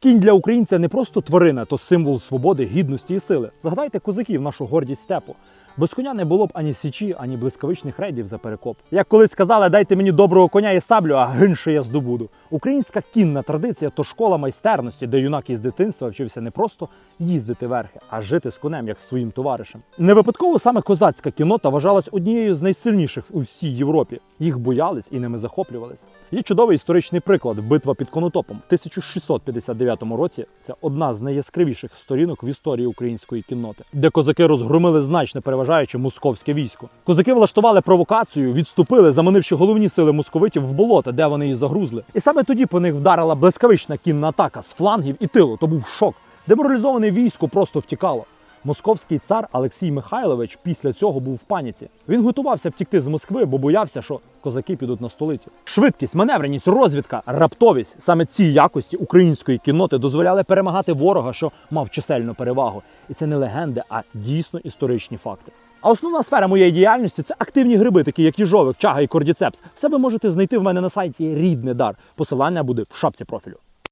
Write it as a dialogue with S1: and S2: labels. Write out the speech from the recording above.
S1: Кінь для українця не просто тварина, то символ свободи, гідності і сили. Згадайте козаків, нашу гордість степу. Без коня не було б ані січі, ані блискавичних рейдів за перекоп. Як колись сказали, дайте мені доброго коня і саблю, а гинше я здобуду. Українська кінна традиція то школа майстерності, де юнак із дитинства вчився не просто їздити верхи, а жити з конем як своїм товаришем. Не випадково саме козацька кінота вважалась однією з найсильніших у всій Європі. Їх боялись і ними захоплювались. Є чудовий історичний приклад битва під Конотопом 1659 2009 році це одна з найяскравіших сторінок в історії української кінноти, де козаки розгромили значно переважаючи московське військо. Козаки влаштували провокацію, відступили, заманивши головні сили московитів в болото, де вони її загрузли. І саме тоді по них вдарила блискавична кінна атака з флангів і тилу. То був шок. Деморалізоване військо просто втікало. Московський цар Олексій Михайлович після цього був в паніці. Він готувався втікти з Москви, бо боявся, що козаки підуть на столицю. Швидкість, маневреність, розвідка, раптовість саме ці якості української кінноти дозволяли перемагати ворога, що мав чисельну перевагу. І це не легенди, а дійсно історичні факти. А основна сфера моєї діяльності це активні гриби, такі як їжовик, чага і кордіцепс. Все ви можете знайти в мене на сайті Рідний дар. Посилання буде в шапці профілю.